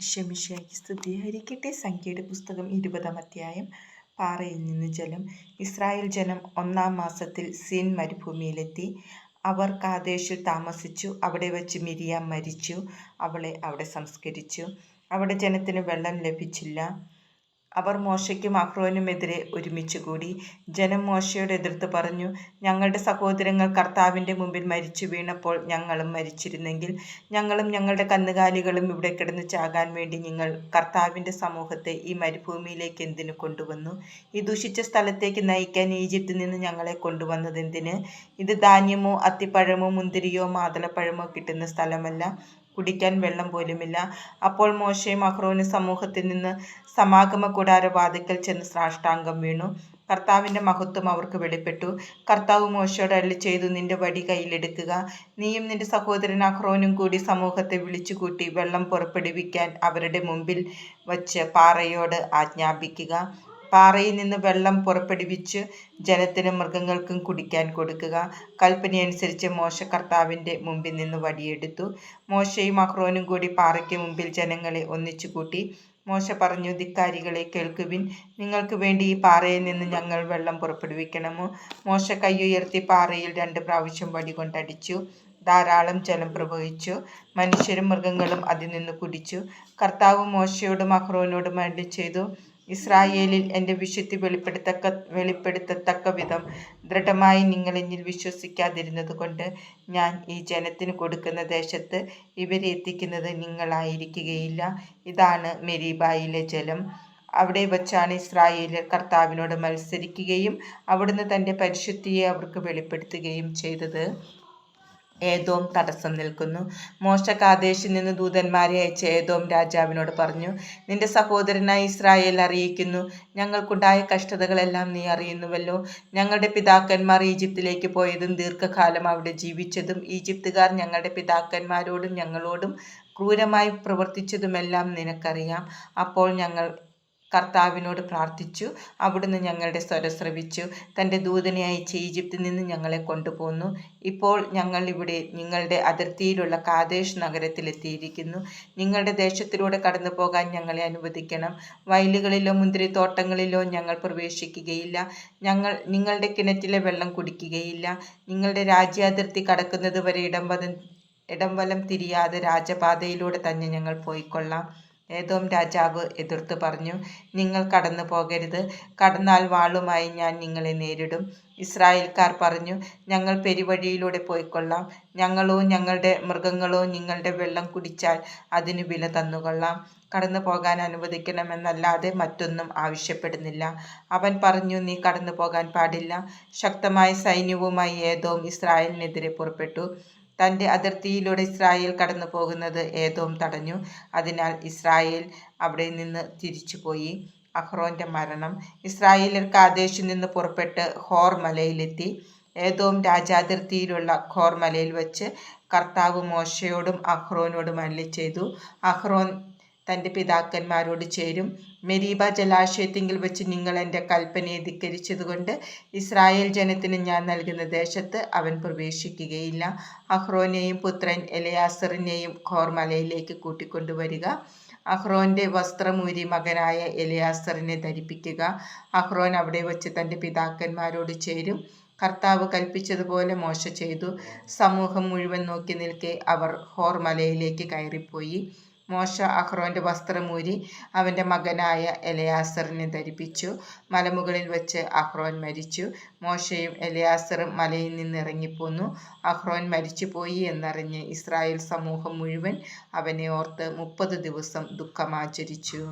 ഈശോമിശിഹായ്ക്ക് ഹരിക്കട്ടെ സംഖ്യയുടെ പുസ്തകം ഇരുപതാം അധ്യായം. പാറയിൽ നിന്ന് ജലം. ഇസ്രായേൽ ജനം ഒന്നാം മാസത്തിൽ സീൻ മരുഭൂമിയിലെത്തി. അവർ കാദേശിൽ താമസിച്ചു. അവിടെ വച്ച് മിരിയാം മരിച്ചു. അവളെ അവിടെ സംസ്കരിച്ചു. അവിടെ ജനത്തിന് വെള്ളം ലഭിച്ചില്ല. അവർ മോശയ്ക്കും അഹ്റോനുമെതിരെ ഒരുമിച്ച് കൂടി. ജനം മോശയോട് എതിർത്ത് പറഞ്ഞു ഞങ്ങളുടെ സഹോദരങ്ങൾ കർത്താവിന്റെ മുമ്പിൽ മരിച്ചു വീണപ്പോൾ ഞങ്ങളും മരിച്ചിരുന്നെങ്കിൽ ഞങ്ങളും ഞങ്ങളുടെ കന്നുകാലികളും ഇവിടെ കിടന്ന് ചാകാൻ വേണ്ടി നിങ്ങൾ കർത്താവിന്റെ സമൂഹത്തെ ഈ മരുഭൂമിയിലേക്ക് എന്തിനു കൊണ്ടുവന്നു? ഈ ദുഷിച്ച സ്ഥലത്തേക്ക് നയിക്കാൻ ഈജിപ്തിൽ നിന്ന് ഞങ്ങളെ കൊണ്ടുവന്നത് എന്തിന് ഇത് ധാന്യമോ അത്തിപ്പഴമോ മുന്തിരിയോ മാതളപ്പഴമോ കിട്ടുന്ന സ്ഥലമല്ല. കുടിക്കാൻ വെള്ളം പോലുമില്ല. അപ്പോൾ മോശയും അഹ്റോനും സമൂഹത്തിൽ നിന്ന് സമാഗമ കൂടാര വാതിക്കൽ ചെന്ന് സാഷ്ടാംഗം വീണു. കർത്താവിന്റെ മഹത്വം അവർക്ക് വെളിപ്പെട്ടു. കർത്താവ് മോശയോട് അല്ലി ചെയ്തു നിന്റെ വടി കയ്യിലെടുക്കുക. നീയും നിന്റെ സഹോദരൻ അഹ്റോനും കൂടി സമൂഹത്തെ വിളിച്ചുകൂട്ടി വെള്ളം പുറപ്പെടുവിക്കാൻ അവരുടെ മുമ്പിൽ വച്ച് പാറയോട് ആജ്ഞാപിക്കുക. പാറയിൽ നിന്ന് വെള്ളം പുറപ്പെടുവിച്ച് ജനത്തിനും മൃഗങ്ങൾക്കും കുടിക്കാൻ കൊടുക്കുക. കൽപ്പനയനുസരിച്ച് മോശ കർത്താവിന്റെ മുമ്പിൽ നിന്ന് വടിയെടുത്തു. മോശയും അഹ്റോനും കൂടി പാറയ്ക്ക് മുമ്പിൽ ജനങ്ങളെ ഒന്നിച്ചു കൂട്ടി. മോശ പറഞ്ഞു ധിക്കാരികളെ കേൾക്കുവിൻ. നിങ്ങൾക്ക് വേണ്ടി ഈ പാറയിൽ നിന്ന് ഞങ്ങൾ വെള്ളം പുറപ്പെടുവിക്കണമോ? മോശ കൈയുയർത്തി പാറയിൽ രണ്ട് പ്രാവശ്യം വടി കൊണ്ടടിച്ചു. ധാരാളം ജലം പ്രവഹിച്ചു. മനുഷ്യരും മൃഗങ്ങളും അതിൽ നിന്ന് കുടിച്ചു. കർത്താവ് മോശയോടും അഹ്റോനോടും അടി ചെയ്തു ഇസ്രായേലിൽ എന്റെ വിശുദ്ധി വെളിപ്പെടുത്തക്ക വെളിപ്പെടുത്തത്തക്ക വിധം ദൃഢമായി നിങ്ങൾ എന്നിൽ വിശ്വസിക്കാതിരുന്നത് കൊണ്ട് ഞാൻ ഈ ജനത്തിന് കൊടുക്കുന്ന ദേശത്ത് ഇവരെ എത്തിക്കുന്നത് നിങ്ങളായിരിക്കുകയില്ല. ഇതാണ് മെരീബായിലെ ജലം. അവിടെ വച്ചാണ് ഇസ്രായേലിൽ കർത്താവിനോട് മത്സരിക്കുകയും അവിടുന്ന് തന്റെ പരിശുദ്ധിയെ അവർക്ക് വെളിപ്പെടുത്തുകയും ചെയ്തത്. ഏതോം തടസ്സം നിൽക്കുന്നു. മോശ കാദേശിൽ നിന്ന് ദൂതന്മാരെ അയച്ച ഏതോം രാജാവിനോട് പറഞ്ഞു നിന്റെ സഹോദരനായി ഇസ്രായേൽ അറിയിക്കുന്നു ഞങ്ങൾക്കുണ്ടായ കഷ്ടതകളെല്ലാം നീ അറിയുന്നുവല്ലോ. ഞങ്ങളുടെ പിതാക്കന്മാർ ഈജിപ്തിലേക്ക് പോയതും ദീർഘകാലം അവിടെ ജീവിച്ചതും ഈജിപ്തുകാർ ഞങ്ങളുടെ പിതാക്കന്മാരോടും ഞങ്ങളോടും ക്രൂരമായി പ്രവർത്തിച്ചതുമെല്ലാം നിനക്കറിയാം. അപ്പോൾ ഞങ്ങൾ കർത്താവിനോട് പ്രാർത്ഥിച്ചു. അവിടുന്ന് ഞങ്ങളുടെ സ്വരം ശ്രവിച്ചു. തന്റെ അയച്ച് ഈജിപ്തിൽ നിന്ന് ഞങ്ങളെ കൊണ്ടുപോന്നു. ഇപ്പോൾ ഞങ്ങൾ ഇവിടെ നിങ്ങളുടെ അതിർത്തിയിലുള്ള കാതേഷ് നഗരത്തിലെത്തിയിരിക്കുന്നു നിങ്ങളുടെ ദേശത്തിലൂടെ കടന്നു പോകാൻ ഞങ്ങളെ അനുവദിക്കണം. വയലുകളിലോ മുന്തിരിത്തോട്ടങ്ങളിലോ ഞങ്ങൾ പ്രവേശിക്കുകയില്ല. ഞങ്ങൾ നിങ്ങളുടെ കിണറ്റിലെ വെള്ളം കുടിക്കുകയില്ല. നിങ്ങളുടെ രാജ്യാതിർത്തി കടക്കുന്നത് വരെ ഇടംവലം തിരിയാതെ രാജപാതയിലൂടെ തന്നെ ഞങ്ങൾ പോയിക്കൊള്ളാം. ഏതോം രാജാവ് എതിർത്ത് പറഞ്ഞു നിങ്ങൾ കടന്നു പോകരുത്. കടന്നാൽ വാളുമായി ഞാൻ നിങ്ങളെ നേരിടും. ഇസ്രായേൽക്കാർ പറഞ്ഞു ഞങ്ങൾ പെരുവഴിയിലൂടെ പോയിക്കൊള്ളാം. ഞങ്ങളോ ഞങ്ങളുടെ മൃഗങ്ങളോ നിങ്ങളുടെ വെള്ളം കുടിച്ചാൽ അതിന് വില തന്നുകൊള്ളാം. കടന്നു പോകാൻ അനുവദിക്കണമെന്നല്ലാതെ മറ്റൊന്നും ആവശ്യപ്പെടുന്നില്ല. അവൻ പറഞ്ഞു നീ കടന്നു പോകാൻ പാടില്ല. ശക്തമായ സൈന്യവുമായി ഏതോം ഇസ്രായേലിനെതിരെ പുറപ്പെട്ടു. തന്റെ അതിർത്തിയിലൂടെ ഇസ്രായേൽ കടന്നു പോകുന്നത് ഏതോം തടഞ്ഞു. അതിനാൽ ഇസ്രായേൽ അവിടെ നിന്ന് തിരിച്ചുപോയി. അഹ്റോന്റെ മരണം. ഇസ്രായേലർ കാദേശിൽ നിന്ന് പുറപ്പെട്ട് ഹോർ മലയിലെത്തി. ഏതോം രാജാതിർത്തിയിലുള്ള ഖോർ മലയിൽ വച്ച് കർത്താവ് മോശയോടും അഹ്റോനോടും അല്ലി ചെയ്തു അഹ്റോൻ തന്റെ പിതാക്കന്മാരോട് ചേരും. മെരീബ ജലാശയത്തിങ്കിൽ വെച്ച് നിങ്ങൾ എന്റെ കൽപ്പനയെ ധിക്കരിച്ചതുകൊണ്ട് ഇസ്രായേൽ ജനത്തിന് ഞാൻ നൽകുന്ന ദേശത്ത് അവൻ പ്രവേശിക്കുകയില്ല. അഹ്റോനെയും പുത്രൻ എലയാസറിനെയും ഖോർമലയിലേക്ക് കൂട്ടിക്കൊണ്ടുവരിക. അഹ്റോന്റെ വസ്ത്രമൂരി മകനായ എലയാസറിനെ ധരിപ്പിക്കുക. അഹ്റോൻ അവിടെ വെച്ച് തന്റെ പിതാക്കന്മാരോട് ചേരും. കർത്താവ് കൽപ്പിച്ചതുപോലെ മോശ ചെയ്തു. സമൂഹം മുഴുവൻ നോക്കി നിൽക്കെ അവർ ഹോർമലയിലേക്ക് കയറിപ്പോയി. മോശ അഹ്റോന്റെ വസ്ത്രമൂരി അവന്റെ മകനായ എലയാസറിനെ ധരിപ്പിച്ചു. മലമുകളിൽ വെച്ച് അഹ്റോൻ മരിച്ചു. മോശയും എലയാസറും മലയിൽ നിന്നിറങ്ങിപ്പോന്നു. അഹ്റോൻ മരിച്ചുപോയി എന്നറിഞ്ഞ് ഇസ്രായേൽ സമൂഹം മുഴുവൻ അവനെ ഓർത്ത് മുപ്പത് ദിവസം ദുഃഖമാചരിച്ചു.